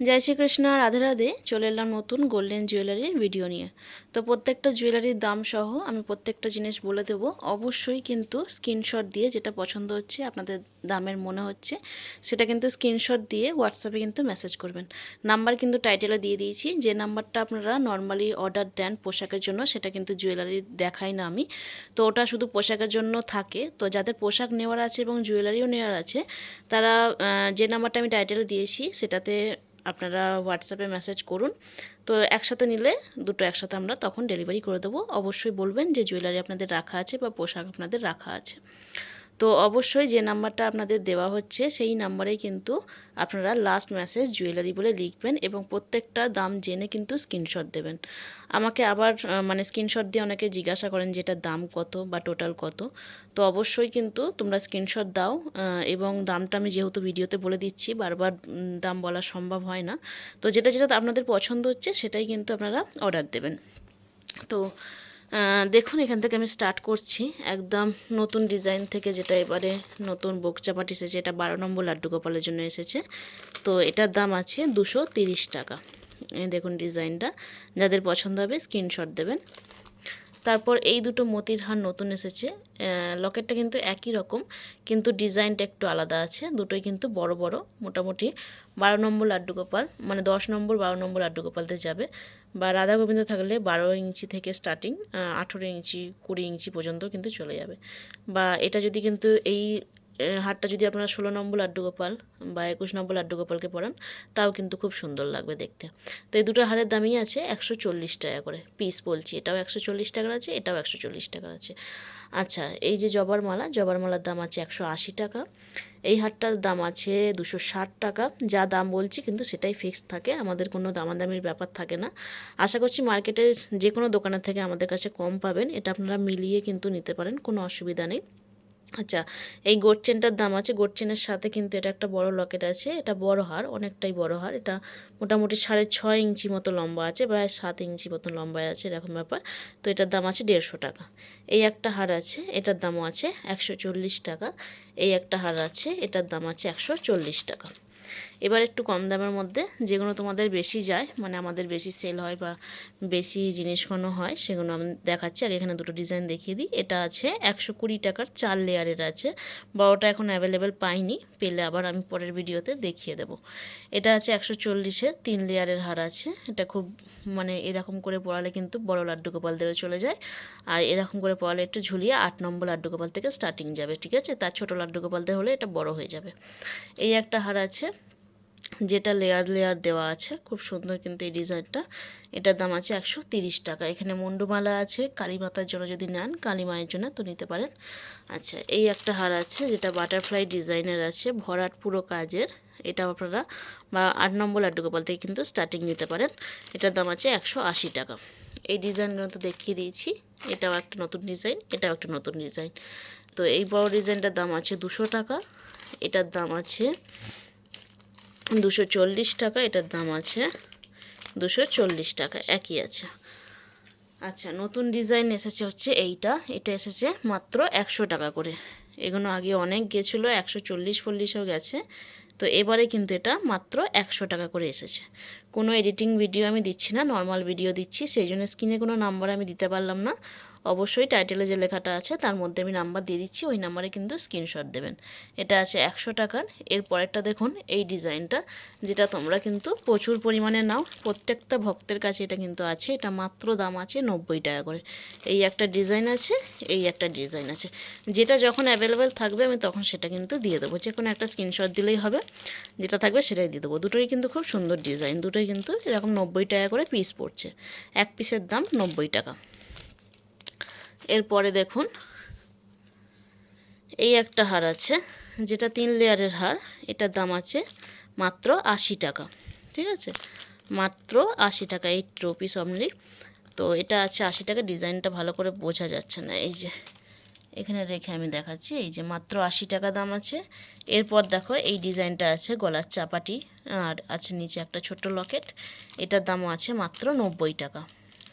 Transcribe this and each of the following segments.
জয় শ্রীকৃষ্ণ রাধে রাধে। চলে এলাম নতুন গোল্ডেন জুয়েলারির ভিডিও নিয়ে। তো প্রত্যেকটা জুয়েলারির দাম সহ আমি প্রত্যেকটা জিনিস বলে দেব। অবশ্যই কিন্তু স্ক্রিনশট দিয়ে যেটা পছন্দ হচ্ছে, আপনাদের দামের মনে হচ্ছে, সেটা কিন্তু স্ক্রিনশট দিয়ে হোয়াটসঅ্যাপে কিন্তু মেসেজ করবেন। নাম্বার কিন্তু টাইটেলে দিয়ে দিয়েছি। যে নাম্বারটা আপনারা নর্মালি অর্ডার দেন পোশাকের জন্য, সেটা কিন্তু জুয়েলারি দেখাই না আমি। তো ওটা শুধু পোশাকের জন্য থাকে। তো যাদের পোশাক নেওয়ার আছে এবং জুয়েলারিও নেওয়ার আছে, তারা যে নাম্বারটা আমি টাইটেলে দিয়েছি, সেটাতে আপনারা হোয়াটসঅ্যাপে মেসেজ করুন। তো একসাথে নিলে দুটো একসাথে আমরা তখন ডেলিভারি করে দেবো। অবশ্যই বলবেন যে জুয়েলারি আপনাদের রাখা আছে বা পোশাক আপনাদের রাখা আছে। তো অবশ্যই যে নাম্বারটা আপনাদের দেওয়া হচ্ছে, সেই নাম্বারেই কিন্তু আপনারা লাস্ট মেসেজ জুয়েলারি বলে লিখবেন এবং প্রত্যেকটা দাম জেনে কিন্তু স্ক্রিনশট দেবেন। আমাকে আবার মানে স্ক্রিনশট দিয়ে অনেকে জিজ্ঞাসা করেন যে এটার দাম কত বা টোটাল কত। তো অবশ্যই কিন্তু তোমরা স্ক্রিনশট দাও এবং দামটা আমি যেহেতু ভিডিওতে বলে দিচ্ছি, বারবার দাম বলা সম্ভব হয় না। তো যেটা যেটা আপনাদের পছন্দ হচ্ছে, সেটাই কিন্তু আপনারা অর্ডার দেবেন। তো দেখুন, এখান থেকে আমি স্টার্ট করছি। একদম নতুন ডিজাইন থেকে যেটা এবারে নতুন বোকচাপাট এসেছে, এটা বারো নম্বর লাড্ডু গোপালের জন্য এসেছে। তো এটার দাম আছে দুশো টাকা। দেখুন ডিজাইনটা যাদের পছন্দ হবে স্ক্রিনশট দেবেন। তারপর এই দুটো মতির হার নতুন এসেছে। লকেটটা কিন্তু একই রকম, কিন্তু ডিজাইনটা একটু আলাদা আছে। দুটোই কিন্তু বড় বড়, মোটামুটি বারো নম্বর লাড্ডু গোপাল মানে দশ নম্বর, বারো নম্বর লাড্ডু গোপালতে যাবে। বা রাধা গোবিন্দ থাকলে বারো ইঞ্চি থেকে স্টার্টিং আঠেরো ইঞ্চি, কুড়ি ইঞ্চি পর্যন্ত কিন্তু চলে যাবে। বা এটা যদি কিন্তু এই হারটা যদি আপনারা ষোলো নম্বর লাড্ডু গোপাল বা একুশ নম্বর লাড্ডু গোপালকে পরান তাও কিন্তু খুব সুন্দর লাগবে দেখতে। তো এই দুটো হারের দামই আছে একশো চল্লিশ টাকা করে পিস বলছি। এটাও একশো চল্লিশ টাকার আছে, এটাও একশো চল্লিশ টাকার আছে। আচ্ছা এই যে জবার মালা, জবার মালার দাম আছে একশো আশি টাকা। এই হারটার দাম আছে দুশো ষাট টাকা। যা দাম বলছি কিন্তু সেটাই ফিক্স থাকে, আমাদের কোনো দামাদামির ব্যাপার থাকে না। আশা করছি মার্কেটে যে কোনো দোকানের থেকে আমাদের কাছে কম পাবেন, এটা আপনারা মিলিয়ে কিন্তু নিতে পারেন, কোনো অসুবিধা নেই। আচ্ছা এই গোট চেনটার দাম আছে গোট চেনের সাথে কিন্তু এটা একটা বড় লকেট আছে, এটা বড় হার অনেকটাই বড় হার এটা মোটামুটি সাড়ে ছয় ইঞ্চি মতো লম্বা আছে, প্রায় সাত ইঞ্চি মতো লম্বায় আছে, এরকম ব্যাপার। তো এটার দাম আছে দেড়শো টাকা। এই একটা হার আছে, এটার দামও আছে একশো চল্লিশ টাকা। এই একটা হার আছে, এটার দাম আছে একশো চল্লিশ টাকা। এবার একটু কম দামের মধ্যে যেগুলো তোমাদের বেশি যায় মানে আমাদের বেশি সেল হয় বা বেশি জিনিসগুলো হয়, সেগুলো আমি দেখাচ্ছি। আর এখানে দুটো ডিজাইন দেখিয়ে দিই। এটা আছে একশো কুড়ি টাকার চার লেয়ারের আছে। বড়টা এখন অ্যাভেলেবেল পাইনি, পেলে আবার আমি পরের ভিডিওতে দেখিয়ে দেব। এটা আছে একশো চল্লিশের তিন লেয়ারের হার আছে। এটা খুব মানে এরকম করে পড়ালে কিন্তু বড় লাড্ডু গোপাল দেবে চলে যায়। আর এরকম করে পড়ালে একটু ঝুলিয়ে আট নম্বর লাড্ডু গোপাল থেকে স্টার্টিং যাবে, ঠিক আছে? তার ছোটো লাড্ডু গোপাল দিয়ে হলে এটা বড় হয়ে যাবে। এই একটা হার আছে যেটা লেয়ার লেয়ার দেওয়া আছে, খুব সুন্দর কিন্তু এই ডিজাইনটা। এটার দাম আছে একশো তিরিশ টাকা। এখানে মুন্ডুমালা আছে কালী মাতার জন্য যদি নেন কালী মায়ের জন্য তো নিতে পারেন। আচ্ছা এই একটা হার আছে যেটা বাটারফ্লাই ডিজাইনের আছে, ভরাট পুরো কাজের। এটাও আপনারা, বা আট নম্বর লাড্ডু গোপাল থেকে কিন্তু স্টার্টিং নিতে পারেন। এটার দাম আছে একশো আশি টাকা। এই ডিজাইনগুলো তো দেখিয়ে দিয়েছি। এটাও একটা নতুন ডিজাইন এটাও একটা নতুন ডিজাইন তো এই বড় ডিজাইনটার দাম আছে দুশো টাকা। এটার দাম আছে দুশো চল্লিশ টাকা, এটার দাম আছে দুশো চল্লিশ টাকা, একই আছে। আচ্ছা নতুন ডিজাইন এসেছে হচ্ছে এইটা, এটা এসেছে মাত্র একশো টাকা করে। এগুলো আগে অনেক গেছিল, একশো চল্লিশ ফল্লিশও গেছে, তো এবারে কিন্তু এটা মাত্র একশো টাকা করে এসেছে। কোনো এডিটিং ভিডিও আমি দিচ্ছি না, নর্মাল ভিডিও দিচ্ছি, সেই জন্য স্ক্রিনে কোনো নাম্বার আমি দিতে পারলাম না। অবশ্যই টাইটেলে যে লেখাটা আছে, তার মধ্যে আমি নাম্বার দিয়ে দিচ্ছি, ওই নাম্বারে কিন্তু স্ক্রিনশট দেবেন। এটা আছে একশো টাকার। এর পরেরটা দেখুন, এই ডিজাইনটা, যেটা তোমরা কিন্তু প্রচুর পরিমাণে নাও। প্রত্যেকটা ভক্তের কাছে এটা কিন্তু আছে। এটা মাত্র দাম আছে নব্বই টাকা করে। এই একটা ডিজাইন আছে, এই একটা ডিজাইন আছে। যেটা যখন অ্যাভেলেবেল থাকবে, আমি তখন সেটা কিন্তু দিয়ে দেবো। যে কোনো একটা স্ক্রিনশট দিলেই হবে। যেটা থাকবে সেটাই দিয়ে দেবো। দুটোই কিন্তু খুব সুন্দর ডিজাইন। দুটোই কিন্তু এরকম নব্বই টাকা করে পিস পড়ছে। এক পিসের দাম নব্বই টাকা। এরপরে দেখুন, এই একটা হার আছে, যেটা তিন লেয়ারের হার, এটার দাম আছে মাত্র আশি টাকা, ঠিক আছে? মাত্র আশি টাকা, এই ট্রপিস অনলি তো এটা আছে আশি টাকা, ডিজাইনটা ভালো করে বোঝা যাচ্ছে না, এই যে, এখানে রেখে আমি দেখাচ্ছি, এই যে মাত্র আশি টাকা দাম আছে। এরপর দেখো, এই ডিজাইনটা আছে গলার চাপাটি, আর আছে নিচে একটা ছোট্ট লকেট, এটার দামও আছে মাত্র নব্বই টাকা,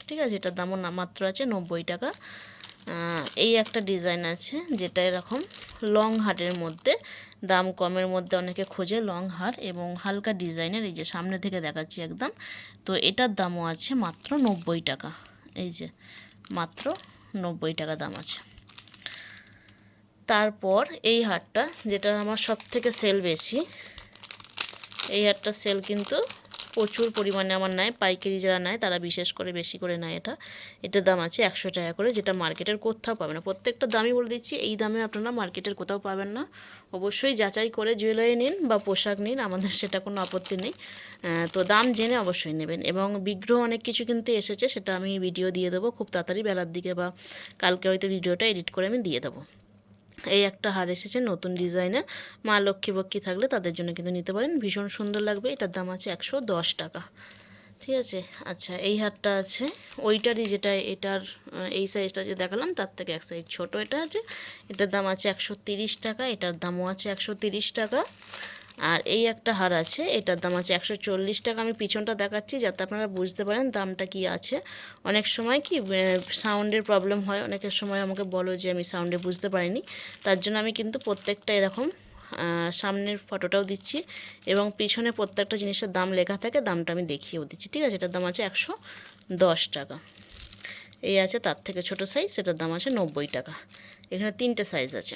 ঠিক আছে? এটার দামও না, মাত্র আছে নব্বই টাকা। এই একটা ডিজাইন আছে যেটা এরকম লং হাটের মধ্যে, দাম কমের মধ্যে অনেকে খোঁজে লং হার এবং হালকা ডিজাইনের এই যে সামনে থেকে দেখাচ্ছি একদম। তো এটার দামও আছে মাত্র নব্বই টাকা। এই যে মাত্র নব্বই টাকা দাম আছে। তারপর এই হারটা যেটা আমার সব থেকে সেল বেশি, এই হারটা সেল কিন্তু প্রচুর পরিমাণে আমার নেয়, পাইকারি যারা নেয় তারা বিশেষ করে বেশি করে নেয় এটা। এটার দাম আছে একশো টাকা করে, যেটা মার্কেটের কোথাও পাবে না। প্রত্যেকটা দামই বলে দিচ্ছি, এই দামে আপনারা মার্কেটের কোথাও পাবেন না। অবশ্যই যাচাই করে জুয়েলারি নিন বা পোশাক নিন, আমাদের সেটা কোনো আপত্তি নেই। তো দাম জেনে অবশ্যই নেবেন। এবং বিগ্রহ অনেক কিছু কিন্তু এসেছে, সেটা আমি ভিডিও দিয়ে দেবো, খুব তাড়াতাড়ি বেলার দিকে বা কালকে হয়তো ভিডিওটা এডিট করে আমি দিয়ে দেবো। এই একটা হার এসেছে নতুন ডিজাইনের মা লক্ষ্মী বক্ষী থাকলে তাদের জন্য কিন্তু নিতে পারেন। ভীষণ সুন্দর লাগবে। এটার দাম আছে একশো দশ টাকা। ঠিক আছে? আচ্ছা এই হারটা আছে। ওইটারই যেটা এটার এই সাইজটা যে দেখালাম, তার থেকে এক সাইজ ছোটো এটা আছে। এটার দাম আছে একশো টাকা। এটার দামও আছে একশো টাকা। আর এই একটা হার আছে, এটার দাম আছে একশো চল্লিশ টাকা। আমি পিছনটা দেখাচ্ছি যাতে আপনারা বুঝতে পারেন দামটা কি আছে। অনেক সময় কি সাউন্ডের প্রবলেম হয়, অনেকের সময় আমাকে বলো যে আমি সাউন্ডে বুঝতে পারিনি। তার জন্য আমি কিন্তু প্রত্যেকটা এরকম সামনের ফটোটাও দিচ্ছি এবং পিছনে প্রত্যেকটা জিনিসের দাম লেখা থাকে, দামটা আমি দেখিয়েও দিচ্ছি। ঠিক আছে, এটার দাম আছে একশো দশ টাকা। এই আছে তার থেকে ছোট সাইজ সেটার দাম আছে নব্বই টাকা। এখানে তিনটে সাইজ আছে।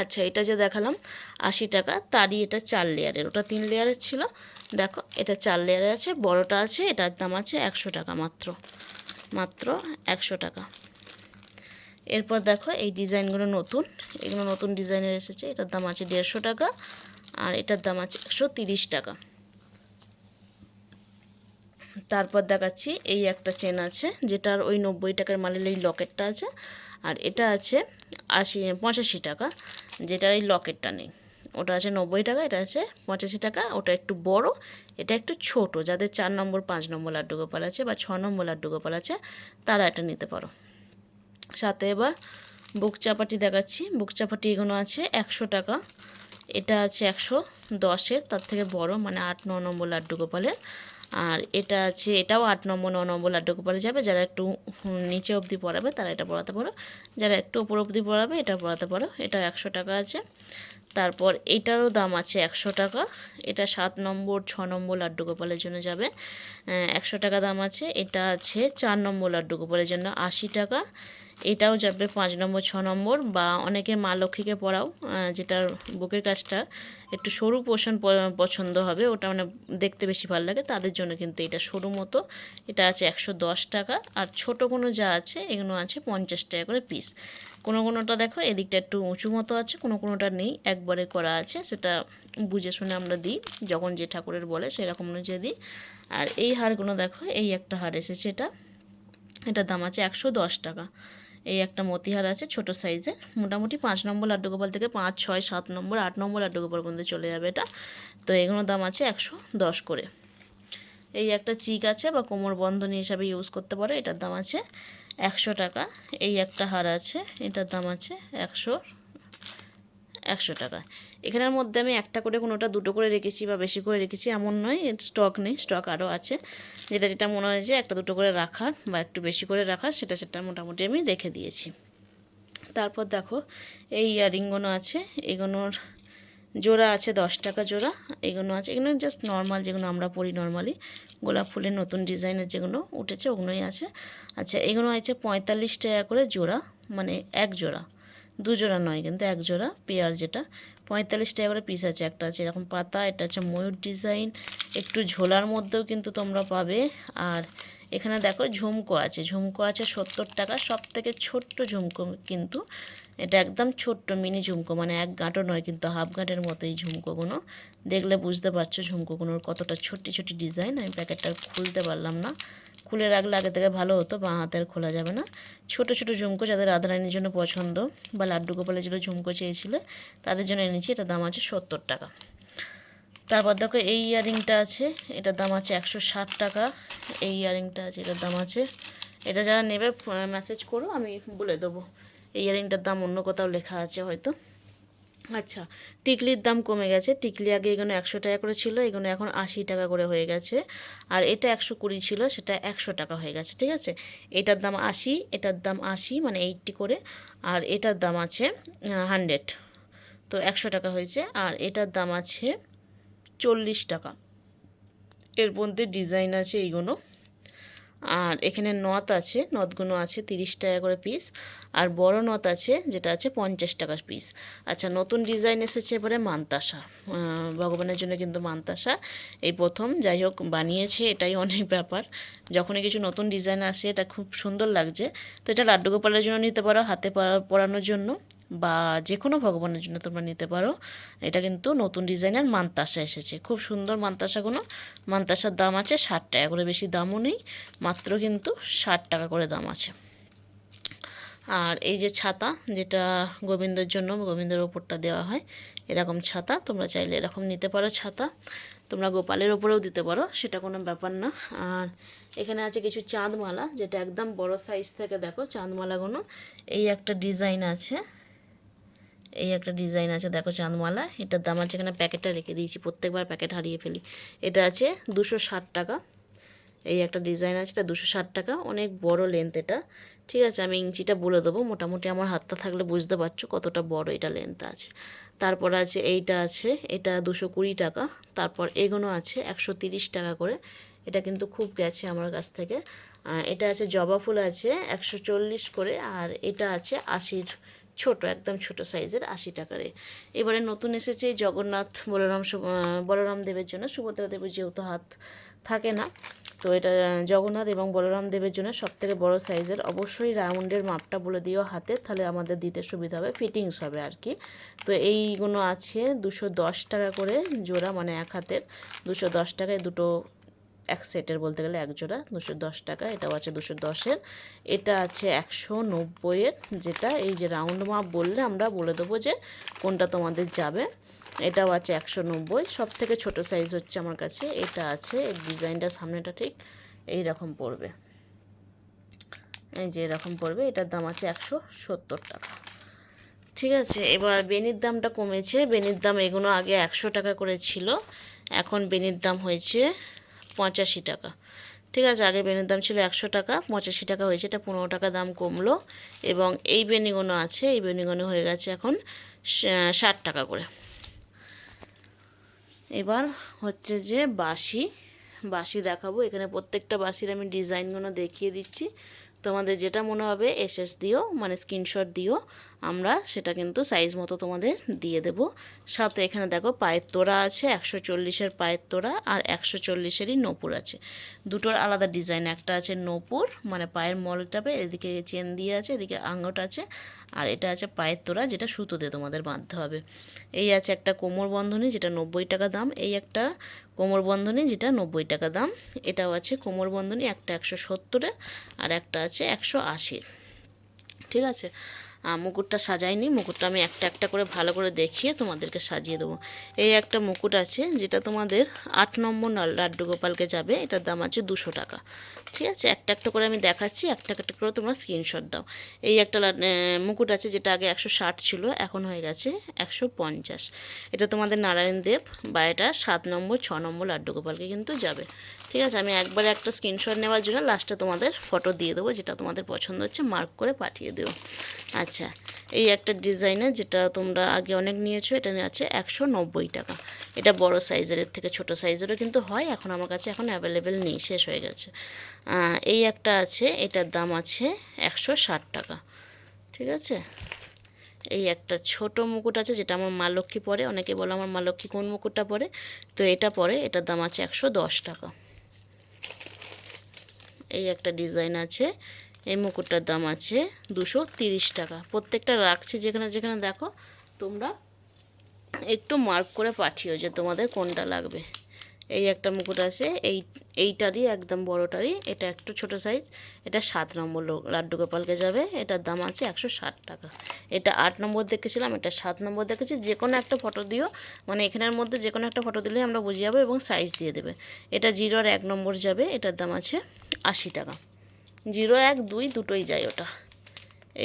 আচ্ছা এটা যে দেখালাম, আশি টাকা, তারই এটা চার লেয়ারের ওটা তিন লেয়ারের ছিল। দেখো, এটা চার লেয়ারের আছে, বড়টা আছে, এটার দাম আছে একশো টাকা মাত্র। মাত্র একশো টাকা। এরপর দেখো, এই ডিজাইনগুলো নতুন। এগুলো নতুন ডিজাইনের এসেছে। এটার দাম আছে দেড়শো টাকা, আর এটার দাম আছে একশো টাকা। তারপর দেখাচ্ছি, এই একটা চেন আছে, যেটার ওই নব্বই টাকার মালের এই লকেটটা আছে, আর এটা আছে আশি, পঁচাশি টাকা। যেটার এই লকেটটা নেই। ওটা আছে নব্বই টাকা, এটা আছে পঁচাশি টাকা, ওটা একটু বড়, এটা একটু ছোট। যাদের চার নম্বর, পাঁচ নম্বর লাড্ডু গোপাল আছে বা ছ নম্বর লাড্ডু গোপাল আছে, তারা এটা নিতে পারো। সাথে এবার বুক চাপাটি দেখাচ্ছি। বুক চাপাটি এগুলো আছে একশো টাকা। এটা আছে একশো দশের, তার থেকে বড় মানে আট, ন নম্বর লাড্ডু গোপালের। আর এটা আছে, এটাও আট নম্বর, ন নম্বর লাড্ডু গোপালে যাবে, যারা একটু নিচে অবধি পড়াবে তারা এটা পড়াতে পারো। যারা একটু ওপর অবধি পড়াবে এটা পড়াতে পারো, এটা একশো টাকা আছে। তারপর এটারও দাম আছে একশো টাকা, এটা সাত নম্বর, ছ নম্বর লাড্ডু গোপালের জন্য যাবে। একশো টাকা দাম আছে, এটা আছে চার নম্বর লাড্ডু গোপালের জন্য আশি টাকা। এটাও যাবে পাঁচ নম্বর, ছ নম্বর বা অনেকে মা লক্ষ্মীকে পড়াও যেটার বুকের কাজটা একটু সরু পোষণ পছন্দ হবে, ওটা মানে দেখতে বেশি ভালো লাগে, তাদের জন্য কিন্তু এটা সরু মতো, এটা আছে একশো দশ টাকা, আর ছোট কোনো যা আছে এগুলো আছে পঞ্চাশ টাকা করে পিস কোনো কোনোটা দেখো এদিকটা একটু উঁচু মতো আছে, কোনো কোনোটা নেই, একবারে করা আছে, সেটা বুঝে শুনে আমরা দিই, যখন যে ঠাকুরের বলে সেরকম অনুযায়ী দিই। আর এই হারগুলো দেখো, এই একটা হার এসেছে এটা, এটার দাম আছে একশো দশ টাকা। এই একটা মতিহার আছে, ছোট সাইজের মোটামুটি পাঁচ নম্বর লাড্ডু গোপাল থেকে পাঁচ, ছয়, সাত নম্বর, আট নম্বর লাড্ডু গোপাল পর্যন্ত চলে যাবে এটা। তো এগুলোর দাম আছে একশো দশ করে। এই একটা চিক আছে বা কোমর বন্ধনী হিসাবে ইউজ করতে পারো, এটার দাম আছে একশো টাকা। এই একটা হার আছে, এটার দাম আছে একশো একশো টাকা। এখানের মধ্যে আমি একটা করে কোনোটা দুটো করে রেখেছি বা বেশি করে রেখেছি, এমন নয় স্টক নেই স্টক আরও আছে। যেটা যেটা মনে হয় যে একটা দুটো করে রাখার বা একটু বেশি করে রাখার, সেটা সেটা মোটামুটি আমি রেখে দিয়েছি। তারপর দেখো, এই ইয়ারিংগুলো আছে এগুলোর জোড়া আছে দশ টাকা জোড়া এগুলো আছে এগুলো জাস্ট নর্মাল যেগুলো আমরা পরি নর্মালি গোলাপ ফুলের নতুন ডিজাইনের যেগুলো উঠেছে ওগুলোই আছে। আচ্ছা এগুলো আছে পঁয়তাল্লিশ টাকা করে জোড়া মানে এক জোড়া। দু জোড়া নয়, কিন্তু এক জোড়া, পেয়ার যেটা পঁয়তাল্লিশ টাকা করে পিস আছে। একটা আছে এরকম পাতা, এটা হচ্ছে ময়ূর ডিজাইন একটু ঝোলার মধ্যেও কিন্তু তোমরা পাবে। আর এখানে দেখো ঝুমকো আছে। ঝুমকো আছে সত্তর টাকা। সব থেকে ছোট্ট ঝুমকো কিন্তু এটা একদম ছোট্ট মিনি ঝুমকো। মানে এক গাঁটও নয়, কিন্তু হাফ গাঁটের মতো এই ঝুমকোগুলো। দেখলে বুঝতে পারছ ঝুমকোগুলোর কতটা ছোট্টি ছোট্টি ডিজাইন আমি প্যাকেটটা খুলতে পারলাম না। খুলে রাখলে আগে থেকে ভালো হতো, বাঁ হাতে আর খোলা যাবে না। ছোট ছোট ঝুমকো যাদের রাধারানীর জন্য পছন্দ বা লাড্ডু গোপালের জন্য ঝুমকো চেয়েছিলে, তাদের জন্য এনেছি। এটার দাম আছে সত্তর টাকা। তারপর দেখো, এই ইয়ারিংটা আছে, এটার দাম আছে একশো ষাট টাকা। এই ইয়ারিংটা আছে, এটার দাম আছে, এটা যারা নেবে মেসেজ করো, আমি বলে দেবো। এই ইয়ারিংটার দাম অন্য কোথাও লেখা আছে হয়তো। আচ্ছা টিকলির দাম কমে গেছে। টিকলি আগে এগুলো একশো টাকা করে ছিল, এগুলো এখন আশি টাকা করে হয়ে গেছে। আর এটা একশো কুড়ি ছিল, সেটা একশো টাকা হয়ে গেছে, ঠিক আছে? এটার দাম আশি, এটার দাম আশি মানে এইটটি করে। আর এটার দাম আছে হান্ড্রেড। তো একশো টাকা হয়েছে, আর এটার দাম আছে চল্লিশ টাকা। এর মধ্যে ডিজাইন আছে এইগুলো। আর এখানে নথ আছে, নথগুলো আছে তিরিশ টাকা করে পিস আর বড় নথ আছে যেটা আছে পঞ্চাশ টাকার পিস আচ্ছা নতুন ডিজাইন এসেছে এবারে মান্তাসা। ভগবানের জন্য কিন্তু মান্তাসা। এই প্রথম, যাই হোক, বানিয়েছে, এটাই অনেক ব্যাপার। যখনই কিছু নতুন ডিজাইন আসে, এটা খুব সুন্দর লাগছে। তো এটা লাড্ডু গোপালের জন্য নিতে পারো, হাতে পরা- পরানোর জন্য। বা যে কোনো ভগবানের জন্য তোমরা নিতে পারো। এটা কিন্তু নতুন ডিজাইনের মান্তাসা এসেছে। খুব সুন্দর মান্তাসাগুলো। মান্তাসার দাম আছে ষাট টাকা করে, বেশি দামও নেই, মাত্র কিন্তু ষাট টাকা করে দাম আছে। আর এই যে ছাতা, যেটা গোবিন্দের জন্য, গোবিন্দের ওপরটা দেওয়া হয়, এরকম ছাতা, তোমরা চাইলে এরকম নিতে পারো ছাতা। তোমরা গোপালের ওপরেও দিতে পারো, সেটা কোনো ব্যাপার না। আর এখানে আছে কিছু চাঁদমালা, যেটা একদম বড় সাইজ থেকে দেখো, চাঁদমালাগুলো। এই একটা ডিজাইন আছে। এই একটা ডিজাইন আছে, দেখো চাঁদমালা। এটার দাম আছে এখানে প্যাকেটটা রেখে দিয়েছি, প্রত্যেকবার প্যাকেট হারিয়ে ফেলি। এটা আছে দুশো টাকা। এই একটা ডিজাইন আছে, এটা দুশো ষাট টাকা। অনেক বড় লেন্থ এটা। ঠিক আছে, আমি ইঞ্চিটা বলে দেবো। মোটামুটি আমার হাতটা থাকলে বুঝতে পারছ কতটা বড় এটা লেন্থ আছে। তারপর আছে এইটা আছে, এটা দুশো কুড়ি টাকা। তারপর এগুলো আছে একশো তিরিশ টাকা করে। এটা কিন্তু খুব গেছে আমার কাছ থেকে। এটা আছে জবা ফুল আছে একশো চল্লিশ করে। আর এটা আছে আশির ছোট, একদম ছোট সাইজের আশি টাকারে। এবারে নতুন এসেছে জগন্নাথ বলরাম বলরাম দেবের জন্য। সুভদ্রা দেবের যেহেতু হাত থাকে না, তো এটা জগন্নাথ এবং বলরাম দেবের জন্য সবথেকে বড় সাইজের। অবশ্যই রাউন্ডের মাপটা বলে দিও হাতে, তাহলে আমাদের দিতে সুবিধা হবে, ফিটিংস হবে আর কি। তো এইগুলো আছে দুশো দশ টাকা করে জোড়া মানে এক হাতের। দুশো দশ টাকায় দুটো এক সেটের বলতে গেলে এক জোড়া, দুশো দশ টাকা, এটাও আছে দুশো দশের। এটা আছে একশো নব্বইয়ের, যেটা এই যে রাউন্ড মাপ বললে আমরা বলে দেবো যে কোনটা তোমাদের যাবে। এটাও আছে একশো নব্বই সব থেকে ছোটো সাইজ হচ্ছে আমার কাছে, এটা আছে, এর ডিজাইনটা সামনেটা ঠিক এই রকম পড়বে। এই যে এরকম পড়বে, এটার দাম আছে একশো সত্তর টাকা। ঠিক আছে, এবার বেনির দামটা কমেছে, বেনির দাম এগুলো আগে একশো টাকা করে ছিল, এখন বেনির দাম হয়েছে পঁচাশি টাকা। ঠিক আছে আগে বেনের দাম ছিল একশো টাকা, পঁচাশি টাকা হয়েছে, এটা পনেরো টাকা দাম কমলো এবং এই বেনিগুলো আছে, এই বেনিগুলো হয়ে গেছে এখন ষাট টাকা করে। এবার হচ্ছে যে বাঁশি বাঁশি দেখাবো। এখানে প্রত্যেকটা বাঁশির আমি ডিজাইনগুলো দেখিয়ে দিচ্ছি। তোমাদের যেটা মনে হবে, এসএস দিও মানে স্ক্রিনশট দিও। আমরা সেটা কিন্তু সাইজ মতো তোমাদের দিয়ে দেব। সাথে এখানে দেখো পায়ের তোড়া আছে, একশো চল্লিশের পায়ের তোড়া আর একশো চল্লিশেরই নপুর আছে। দুটোর আলাদা ডিজাইন একটা আছে নপুর মানে পায়ের মলটাবে এদিকে চেন দিয়ে আছে, এদিকে আঙট আছে আর এটা আছে পায়ের তোড়া যেটা সুতো দিয়ে তোমাদের বাঁধতে হবে। এই আছে একটা কোমর বন্ধনী যেটা নব্বই টাকা দাম, এই একটা কোমর বন্ধনী যেটা নব্বই টাকা দাম, এটাও আছে কোমর বন্ধনী, একটা একশো সত্তরে আর একটা আছে একশো আশির। ঠিক আছে? মুকুটটা সাজাইনি। মুকুটটা আমি একটা একটা করে ভালো করে দেখিয়ে তোমাদেরকে সাজিয়ে দেবো। এই একটা মুকুট আছে যেটা তোমাদের আট নম্বর লাড্ডু গোপালকে যাবে। এটার দাম আছে দুশো টাকা। ঠিক আছে? একটা একটা করে আমি দেখাচ্ছি। একটা একটা করে তোমরা স্ক্রিনশট দাও। এই একটা মুকুট আছে যেটা আগে একশো ষাট ছিল, এখন হয়ে গেছে একশো পঞ্চাশ। এটা তোমাদের নারায়ণ দেব বা এটা সাত নম্বর, ছ নম্বর লাড্ডু গোপালকে কিন্তু যাবে। ঠিক আছে? আমি একবারে একটা স্ক্রিনশট নেওয়ার জন্য লাস্টে তোমাদের ফটো দিয়ে দেবো, যেটা তোমাদের পছন্দ হচ্ছে মার্ক করে পাঠিয়ে দেবো। আচ্ছা। এই একটা ডিজাইনের যেটা তোমরা আগে অনেক নিয়েছো, এটা আছে একশো নব্বই টাকা। এটা বড় সাইজের থেকে ছোট সাইজেরও কিন্তু হয়, এখন আমার কাছে এখন অ্যাভেলেবেল নেই, শেষ হয়ে গেছে। এই একটা আছে, এটার দাম আছে একশো ষাট টাকা। ঠিক আছে? এই একটা ছোট মুকুট আছে, যেটা আমার মা লক্ষ্মী পরে, অনেকে বলে আমার মা লক্ষ্মী কোন মুকুটটা পরে? তো এটা পরে, এটার দাম আছে একশো দশ টাকা। এই একটা ডিজাইন আছে এই মুকুটটার দাম আছে দুশো টাকা। প্রত্যেকটা রাখছি যেখানে যেখানে দেখো, তোমরা একটু মার্ক করে পাঠিও যে তোমাদের কোনটা লাগবে। এই একটা মুকুট আছে, এই, এইটারই একদম বড়টারই, এটা একটু ছোট সাইজ এটা সাত নম্বর লাড্ডু গোপালকে যাবে, এটার দাম আছে একশো ষাট টাকা। এটা আট নম্বর দেখেছিলাম, এটা সাত নম্বর দেখেছি, যে কোনো একটা ফটো দিও মানে এখানের মধ্যে যে কোনো একটা ফটো দিলে আমরা বুঝে যাব এবং সাইজ দিয়ে দেবে। এটা জিরো আর এক নম্বর যাবে, এটার দাম আছে আশি টাকা। জিরো এক দুই দুটোই যায় ওটা।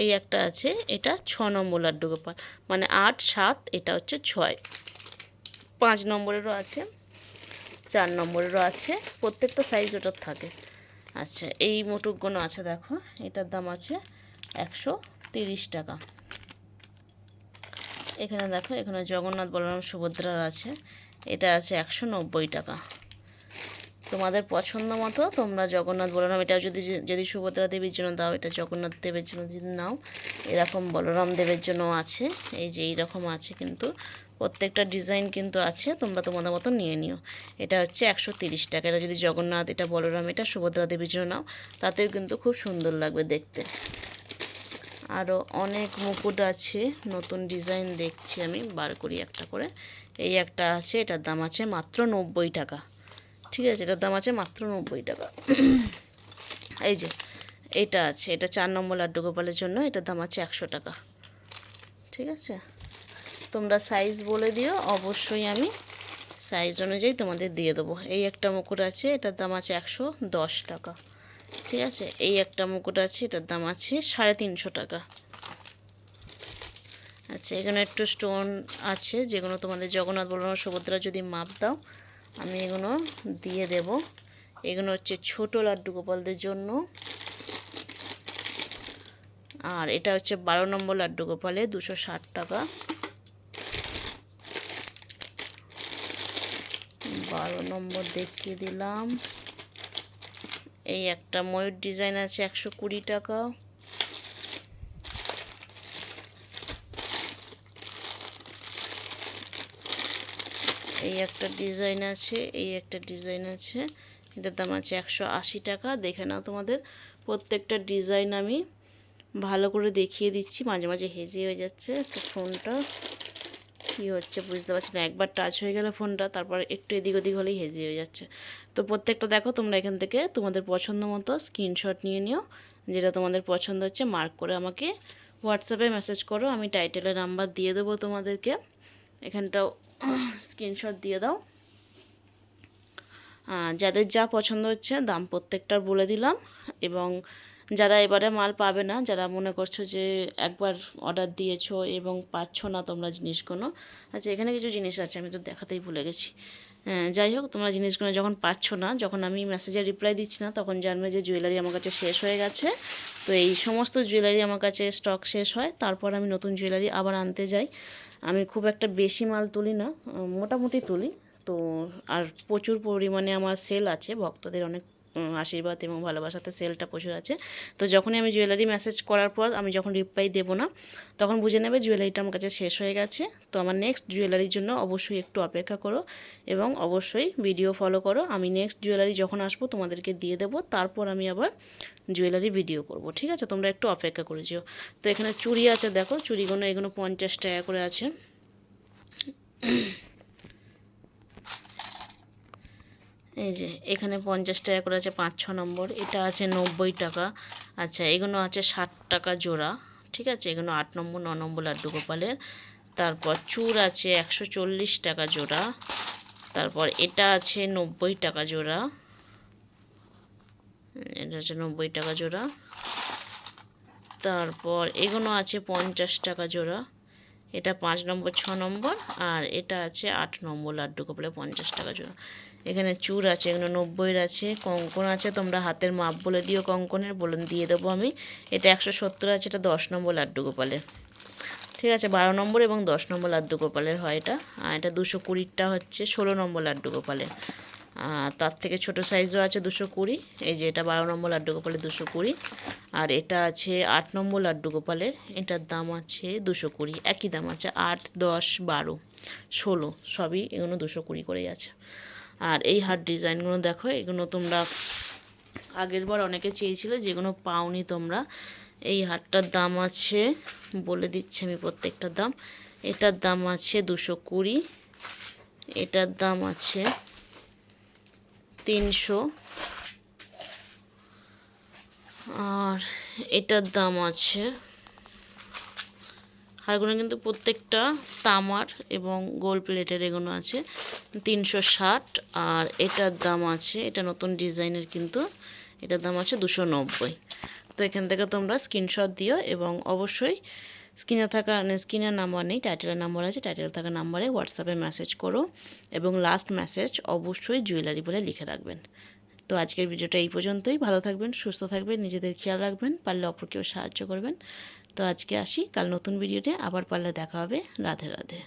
এই একটা আছে, এটা ছ নম্বর লাড্ডু গোপাল। মানে আট, সাত, এটা হচ্ছে ছয়। পাঁচ নম্বরেরও আছে, চার নম্বরেরও আছে, প্রত্যেকটা সাইজ ওটার থাকে। আচ্ছা এই মোটুকগুলো আছে দেখো, এটার দাম আছে একশো তিরিশ টাকা। এখানে দেখো, এখানে জগন্নাথ বলরাম সুভদ্রার আছে, এটা আছে একশো নব্বই টাকা। তোমাদের পছন্দ মতো, তোমরা জগন্নাথ বলরাম, এটা যদি যদি সুভদ্রা দেবীর জন্য দাও, এটা জগন্নাথ দেবের জন্য যদি নাও, এরকম বলরাম দেবের জন্য আছে, এই যে এইরকম আছে কিন্তু, প্রত্যেকটা ডিজাইন কিন্তু আছে, তোমরা তোমাদের মতো নিয়ে নিও। এটা হচ্ছে একশো তিরিশ টাকা, এটা যদি জগন্নাথ, এটা বলরাম, এটা সুভদ্রা দেবীর জন্য নাও, তাতেও কিন্তু খুব সুন্দর লাগবে দেখতে। আরও অনেক মুকুট আছে, নতুন ডিজাইন দেখছি আমি, বার করি একটা করে। এই একটা আছে, এটার দাম আছে মাত্র নব্বই টাকা। ঠিক আছে, এটার দাম আছে মাত্র নব্বই টাকা। এই যে, এটা আছে, এটা চার নম্বর লাড্ডু গোপালের জন্য, এটার দাম আছে একশো টাকা। ঠিক আছে? তোমরা সাইজ বলে দিও, অবশ্যই আমি সাইজ অনুযায়ী তোমাদের দিয়ে দেবো। এই একটা মুকুট আছে, এটার দাম আছে একশো দশ টাকা। ঠিক আছে? এই একটা মুকুট আছে, এটার দাম আছে সাড়ে তিনশো টাকা। আচ্ছা এখানে একটু স্টোন আছে, যেগুলো তোমাদের জগন্নাথ বলরাম সুভদ্রা যদি মাপ দাও আমি এগুলো দিয়ে দেব। এগুলো হচ্ছে ছোট লাড্ডু গোপালদের জন্য। আর এটা হচ্ছে বারো নম্বর লাড্ডু গোপালে দুশো ষাট টাকা। বারো নম্বর দেখিয়ে দিলাম। এই একটা ময়ূর ডিজাইন আছে একশো কুড়ি টাকা। এই একটা ডিজাইন আছে, এই একটা ডিজাইন আছে। এটার দাম আছে একশো আশি টাকা। দেখে নাও তোমাদের, প্রত্যেকটা ডিজাইন আমি ভালো করে দেখিয়ে দিচ্ছি। মাঝে মাঝে হেজি হয়ে যাচ্ছে একটা ফোনটা। কী হচ্ছে বুঝতে পারছি না। একবার টাচ হয়ে গেলে ফোনটা, তারপর একটু এদিক ওদিক হলেই হেজি হয়ে যাচ্ছে। তো প্রত্যেকটা দেখো, তোমরা এখান থেকে তোমাদের পছন্দ মতো স্ক্রিনশট নিয়ে নিও। যেটা তোমাদের পছন্দ হচ্ছে মার্ক করে আমাকে হোয়াটসঅ্যাপে মেসেজ করো। আমি টাইটেলের নাম্বার দিয়ে দেবো তোমাদেরকে। এখানটাও স্ক্রিনশট দিয়ে দাও। যাদের যা পছন্দ হচ্ছে দাম প্রত্যেকটার বলে দিলাম এবং যারা এবারে মাল পাবে না, যারা মনে করছ যে একবার অর্ডার দিয়েছ এবং পাচ্ছ না তোমরা জিনিসগুলো আচ্ছা এখানে কিছু জিনিস আছে, আমি তো দেখাতেই ভুলে গেছি। যাই হোক, তোমরা জিনিসগুলো যখন পাচ্ছ না, যখন আমি মেসেজে রিপ্লাই দিচ্ছি না, তখন জানবে যে জুয়েলারি আমার কাছে শেষ হয়ে গেছে। তো এই সমস্ত জুয়েলারি আমার কাছে স্টক শেষ হয়, তারপর আমি নতুন জুয়েলারি আবার আনতে যাই। আমি খুব একটা বেশি মাল তুলি না মোটামুটি তুলি। তো আর প্রচুর পরিমাণে আমার সেল আছে, ভক্তদের অনেক আশীর্বাদ এবং ভালোবাসাতে সেলটা প্রচুর আছে। তো যখনই আমি জুয়েলারি মেসেজ করার পর আমি যখন রিপ্লাই দেবো না, তখন বুঝে নেবে জুয়েলারিটা আমার কাছে শেষ হয়ে গেছে। তো আমার নেক্সট জুয়েলারির জন্য অবশ্যই একটু অপেক্ষা করো এবং অবশ্যই ভিডিও ফলো করো। আমি নেক্সট জুয়েলারি যখন আসব তোমাদেরকে দিয়ে দেবো, তারপর আমি আবার জুয়েলারি ভিডিও করব, ঠিক আছে? তোমরা একটু অপেক্ষা করে যেও। তো এখানে চুড়ি আছে, দেখো, চুড়িগুলো এগুলো পঞ্চাশ টাকা করে আছে। এই যে, এখানে পঞ্চাশ টাকা করে আছে, পাঁচ ছ নম্বর। এটা আছে নব্বই টাকা। আচ্ছা এগুলো আছে ষাট টাকা জোড়া, ঠিক আছে? এগুলো আট নম্বর, ন নম্বর লাড্ডু গোপালের। তারপর চুর আছে একশো চল্লিশ টাকা জোড়া। তারপর এটা আছে নব্বই টাকা জোড়া। এটা হচ্ছে নব্বই টাকা জোড়া। তারপর এগুলো আছে পঞ্চাশ টাকা জোড়া। এটা পাঁচ নম্বর, ছ নম্বর আর এটা আছে আট নম্বর লাড্ডু গোপালে পঞ্চাশ টাকা জোড়া। এখানে চুর আছে, এখানে নব্বইয়ের আছে, কঙ্কন আছে, তোমরা হাতের মাপ বলে দিও কঙ্কনের বলে দিয়ে দেবো আমি। এটা একশো সত্তর আছে, এটা দশ নম্বর লাড্ডু গোপালের। ঠিক আছে, বারো নম্বর এবং দশ নম্বর লাড্ডু গোপালের হয় এটা। আর এটা দুশো কুড়িটা হচ্ছে ষোলো নম্বর লাড্ডু গোপালের। তার থেকে ছোট সাইজও আছে দুশো কুড়ি। এই যে এটা বারো নম্বর লাড্ডু গোপালের দুশো কুড়ি। আর এটা আছে আট নম্বর লাড্ডু গোপালের এটার দাম আছে দুশো কুড়ি। একই দাম আছে আট, দশ, বারো, ষোলো। সবই এগুলো দুশো কুড়ি করেই আছে। আর এই হার ডিজাইনগুলো দেখো, এগুলো তোমরা আগের বার অনেকে চেয়েছিলে যেগুলো পাওনি তোমরা। এই হারটার দাম আছে, বলে দিচ্ছি আমি প্রত্যেকটার দাম। এটার দাম আছে দুশো কুড়ি। এটার দাম আছে তিনশো। আর এটার দাম আছে। হারগুলো কিন্তু প্রত্যেকটা তামার এবং গোল্ড প্লেটের এগুলো আছে। তিনশো ষাট, আর এটার দাম আছে, এটা নতুন ডিজাইনের কিন্তু, এটার দাম আছে দুশো নব্বই। তো এখান থেকে তোমরা স্ক্রিনশট দিও এবং অবশ্যই স্ক্রিনে থাকা স্ক্রিনের নাম্বার নেই টাইটেলের নাম্বার আছে টাইটেল থাকা নাম্বারে হোয়াটসঅ্যাপে মেসেজ করো এবং লাস্ট মেসেজ অবশ্যই জুয়েলারি বলে লিখে রাখবেন। তো আজকের ভিডিওটা এই পর্যন্তই। ভালো থাকবেন, সুস্থ থাকবেন, নিজেদের খেয়াল রাখবেন, পারলে অপরকেও সাহায্য করবেন। তো আজকে আসি, কাল নতুন ভিডিওতে আবার পারলে দেখা হবে। রাধে রাধে।